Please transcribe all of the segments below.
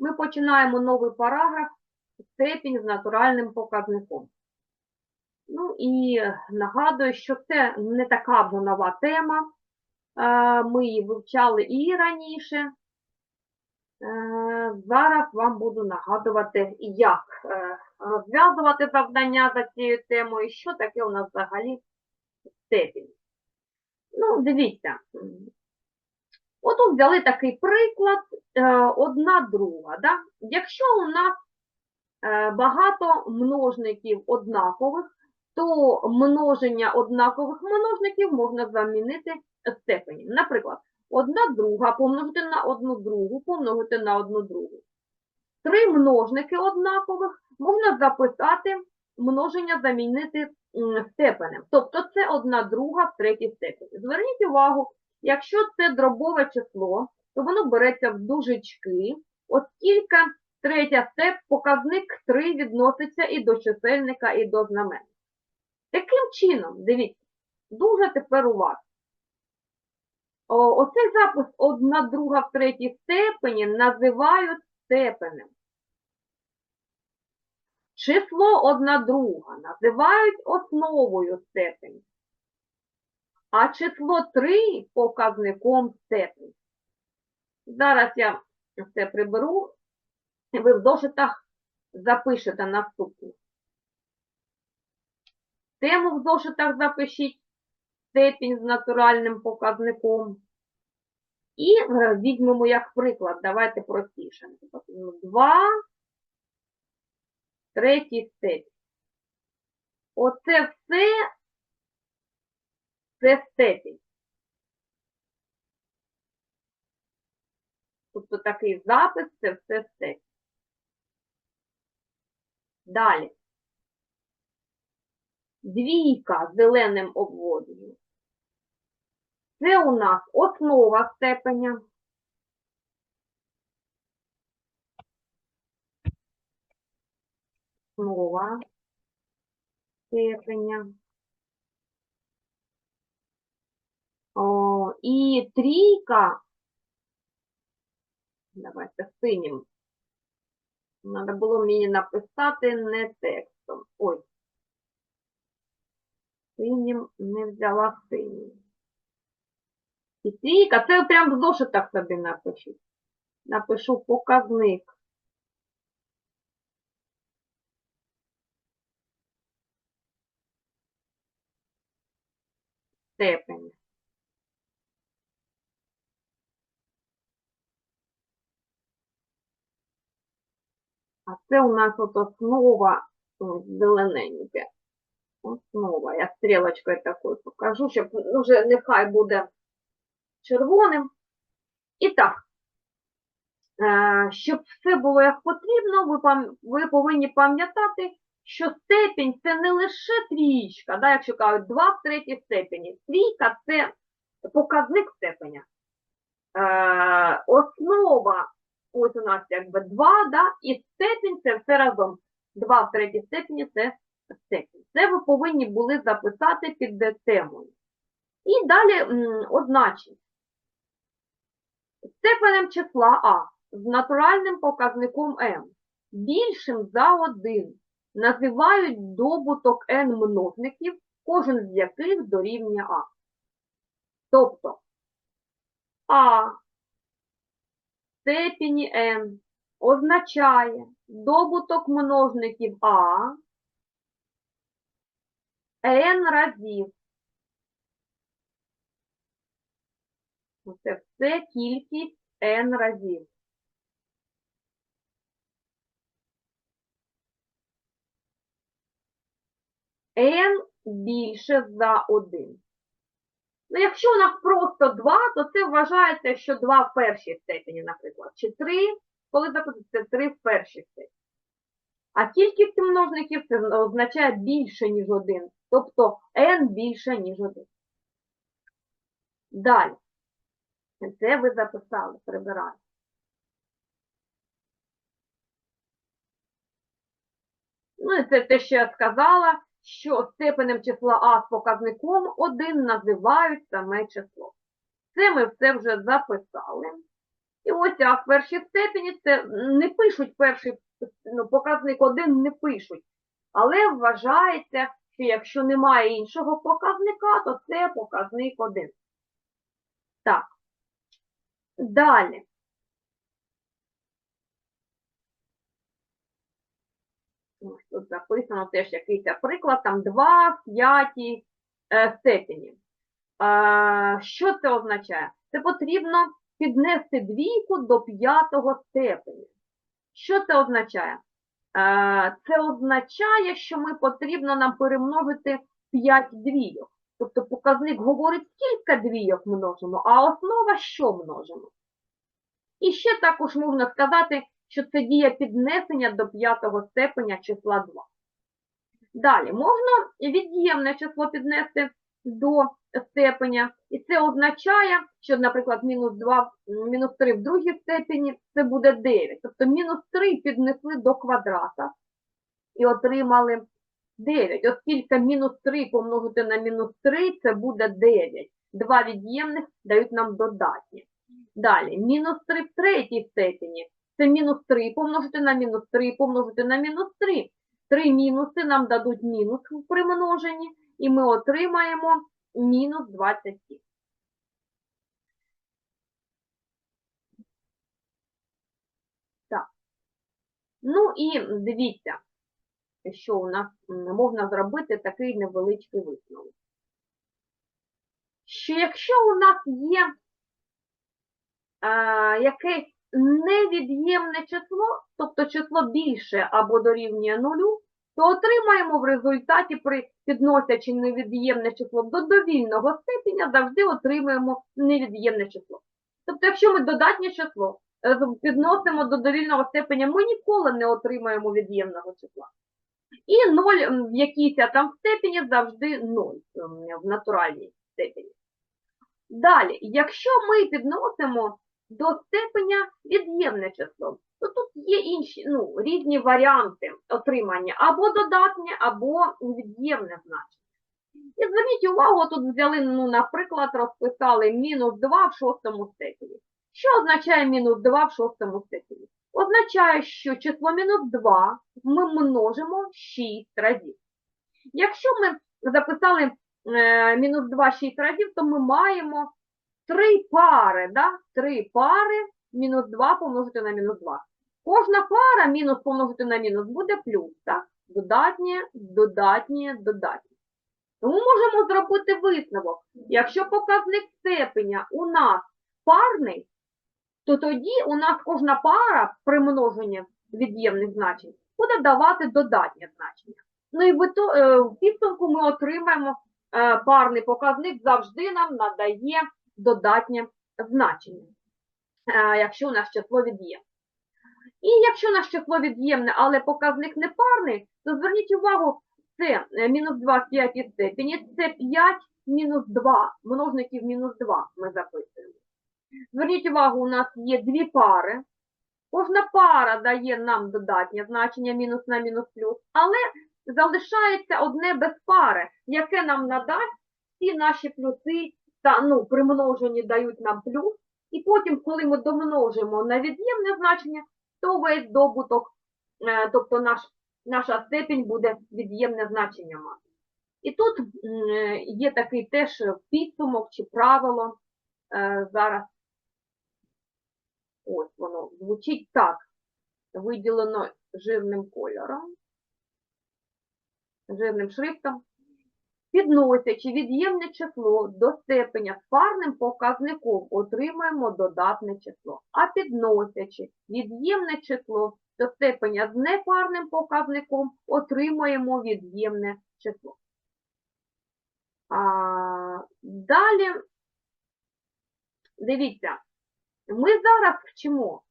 ми починаємо новий параграф степінь з натуральним показником. Ну і нагадую, що це не така вже нова тема. Е, Ми її вивчали і раніше. Е, Зараз вам буду нагадувати, як е, розв'язувати завдання за цією темою, що таке у нас взагалі степінь. Ну, дивіться. Отут взяли такий приклад, е, одна друга. Да? Якщо у нас е, багато множників однакових, то множення однакових множників можна замінити степенем. Наприклад, одна друга помножити на одну другу, помножити на одну другу. Три множники однакових можна записати множення замінити степенем. Тобто це одна друга в третій степені. Зверніть увагу, якщо це дробове число, то воно береться в дужечки, оскільки третя степ, показник 3 відноситься і до чисельника, і до знаменника. Таким чином, дивіться, дуже тепер уважно. О, Оцей запис одна друга в третій степені називають степенем. Число одна друга називають основою степені, а число 3 показником степені. Зараз я це приберу, ви в зошитах запишете наступне. Тему в зошитах запишіть степінь з натуральним показником. І е, візьмемо як приклад, давайте простіше. 2 третій степінь. Оце все це степінь. Тобто такий запис це все степінь. Далі. Двійка зеленим обводом. Це у нас основа степеня. Основа степеня. О, і трійка. Давайте синім. Треба було мені написати не текстом. Ой. Синім не взяла синім. І трійка, це прям в зошитах собі напишу. Напишу показник. Степень. А це у нас от основа ось, зелененьке. Основа. Я стрілочкою такою покажу, щоб ну, вже нехай буде червоним. І так, е, щоб все було як потрібно, ви повинні пам'ятати, що степінь це не лише трієчка, да, якщо кажуть 2 в третій степені. Трійка це показник степеня. Е, основа, ось у нас якби 2, да, і степінь це все разом. 2 в третій степені це степінь. Це ви повинні були записати під темою. І далі м, означення. Степенем числа А з натуральним показником m більшим за 1 називають добуток n множників, кожен з яких дорівнює А. Тобто А степені n означає добуток множників А n разів. Це все кількість n разів. n більше за 1. Ну, якщо у нас просто 2, то це вважається, що 2 в першій степені, наприклад, чи 3, коли записується 3 в першій степені. А кількість множників це означає більше, ніж 1. Тобто n більше, ніж 1. Далі. Це ви записали, прибираю. Ну і це те, що я сказала, що степенем числа А з показником 1 називають саме число. Це ми все вже записали. І ось а в першій степені це не пишуть перший ну, показник один не пишуть. Але вважається, що якщо немає іншого показника, то це показник один. Так. Далі. Ось Тут записано теж якийсь приклад, там 2 в п'ятій е, степені. Що це означає? Це потрібно піднести двійку до п'ятого степені. Що це означає? Е, Це означає, що ми потрібно нам перемножити 5 двійок. Тобто показник говорить, скільки двійок множимо, а основа що множимо. І ще також можна сказати, що це дія піднесення до п'ятого степеня числа 2. Далі, можна від'ємне число піднести до степеня, і це означає, що, наприклад, мінус 2, мінус 3 в другій степені це буде 9. Тобто мінус 3 піднесли до квадрата і отримали 9. Оскільки мінус 3 помножити на мінус 3 це буде 9. Два від'ємних дають нам додатні. Далі, мінус 3 в третій степені. Це мінус 3 помножити на мінус 3 помножити на мінус 3. Три мінуси нам дадуть мінус при множенні, і ми отримаємо мінус 27. Так. Ну і дивіться, що у нас можна зробити такий невеличкий висновок. Що якщо у нас є е, якесь невід'ємне число, тобто число більше або дорівнює нулю, то отримаємо в результаті при підносячи невід'ємне число до довільного степеня, завжди отримуємо невід'ємне число. Тобто, якщо ми додатнє число е, підносимо до довільного степеня, ми ніколи не отримаємо від'ємного числа. І 0 в якійсь там степені завжди 0 в натуральній степені. Далі, якщо ми підносимо до степеня від'ємне число, то тут є інші ну, різні варіанти отримання або додатнє, або від'ємне значення. І зверніть увагу, тут взяли, ну, наприклад, розписали мінус 2 в шостому степені. Що означає мінус 2 в шостому степені? Означає, що число мінус 2 ми множимо 6 разів. Якщо ми записали е, мінус 2 6 разів, то ми маємо 3 пари, да? 3 пари мінус 2 помножити на мінус 2. Кожна пара мінус помножити на мінус буде плюс, так? Додатнє, додатнє, додатнє. Тому можемо зробити висновок. Якщо показник степеня у нас парний, то тоді у нас кожна пара при множенні від'ємних значень буде давати додатнє значення. Ну і в е, підсумку ми отримаємо е, парний показник, завжди нам надає додатнє значення, е, якщо у нас число від'ємне. І якщо наше число від'ємне, але показник не парний, то зверніть увагу, це е, мінус 2 в п'ятій степені, це 5 мінус 2, множників мінус 2 ми записуємо. Зверніть увагу, у нас є дві пари. Кожна пара дає нам додатнє значення мінус на мінус плюс, але залишається одне без пари, яке нам надасть всі наші плюси та ну, при множенні дають нам плюс. І потім, коли ми домножимо на від'ємне значення, то весь добуток, е, тобто наш, наша степень буде від'ємне значення мати. І тут є такий теж підсумок чи правило е, зараз. Ось воно звучить так. Виділено жирним кольором, жирним шрифтом. Підносячи від'ємне число до степеня з парним показником, отримаємо додатне число. А підносячи від'ємне число до степеня з непарним показником, отримаємо від'ємне число. А, далі, дивіться, ми зараз вчимо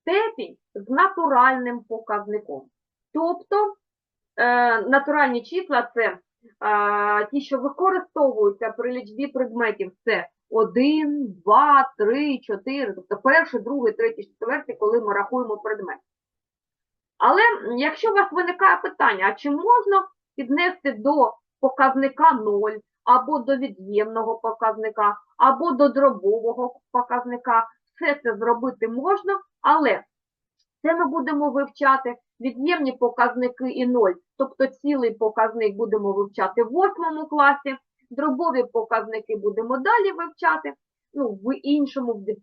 степінь з натуральним показником. Тобто, е, натуральні числа це ті, що використовуються при лічбі предметів, це 1, 2, 3, 4, тобто перший, другий, третій, четвертий, коли ми рахуємо предмет. Але якщо у вас виникає питання, а чи можна піднести до показника 0, або до від'ємного показника, або до дробового показника все це зробити можна, але це ми будемо вивчати від'ємні показники і ноль, тобто цілий показник будемо вивчати в 8 класі, дробові показники будемо далі вивчати, ну, в іншому, в 10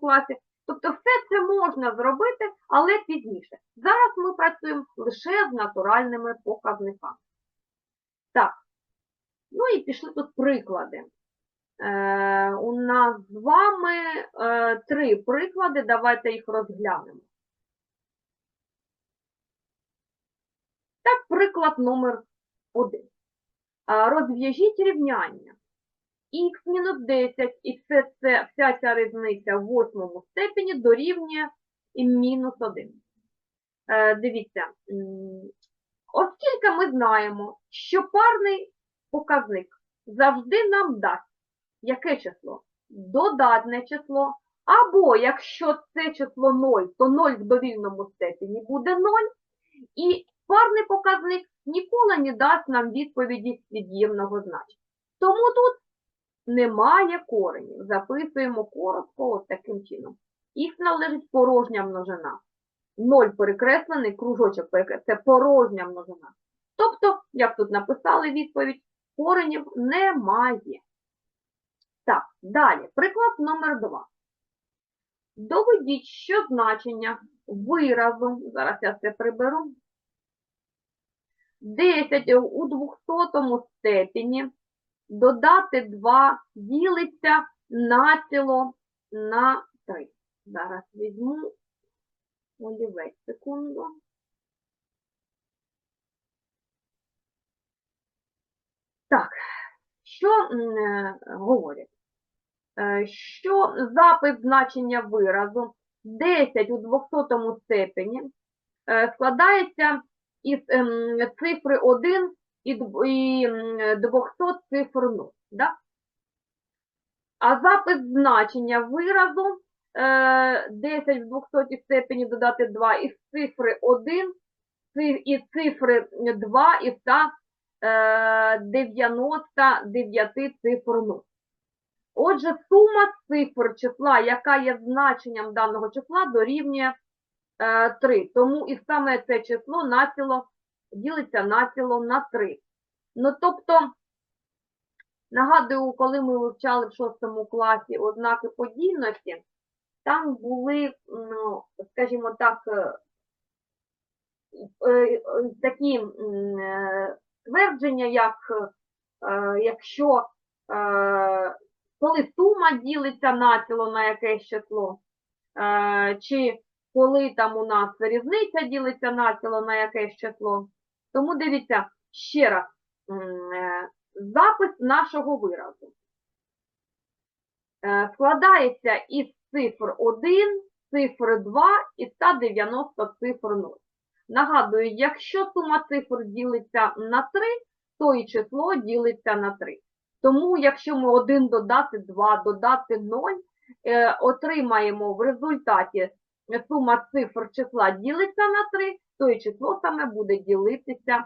класі. Тобто все це можна зробити, але пізніше. Зараз ми працюємо лише з натуральними показниками. Так, ну і пішли тут приклади. Е, у нас з вами е, три приклади, давайте їх розглянемо. Так, приклад номер один. Розв'яжіть рівняння. х-10 і все це, вся ця різниця в восьмому степені дорівнює мінус 1. Е, дивіться, оскільки ми знаємо, що парний показник завжди нам дасть яке число? Додатне число. Або якщо це число 0, то 0 в довільному степені буде 0. І парний показник ніколи не дасть нам відповіді від'ємного значення. Тому тут немає коренів. Записуємо коротко от таким чином. Х належить порожня множина. 0 перекреслений, кружочок. Це порожня множина. Тобто, як тут написали відповідь, коренів немає. Так, далі. Приклад номер 2. Доведіть, що значення виразу, зараз я це приберу, 10 у 200 степені додати 2 ділиться націло на 3. Зараз візьму олівець, секунду. Так, що е, говорять? Е, Що запис значення виразу 10 у 200 степені е, складається із ем, цифри 1 і дв- і м, 200 цифр 0. Да? А запис значення виразу е, 10 в 200 степені додати 2 із цифри 1 і цифри 2 із та е, 99 цифр 0. Отже, сума цифр числа, яка є значенням даного числа, дорівнює е, 3. Тому і саме це число націло ділиться націло на 3. Ну, тобто, нагадую, коли ми вивчали в 6 класі ознаки подільності, там були, ну, скажімо так, е, е, е, такі е, твердження, як е, якщо е, коли сума ділиться націло на якесь число, е, чи коли там у нас різниця ділиться націло на якесь число. Тому дивіться ще раз е, запис нашого виразу. Е, Складається із цифр 1, цифр 2 і 190 цифр 0. Нагадую, якщо сума цифр ділиться на 3, то і число ділиться на 3. Тому, якщо ми 1 додати 2, додати 0, е, отримаємо в результаті сума цифр числа ділиться на 3, то і число саме буде ділитися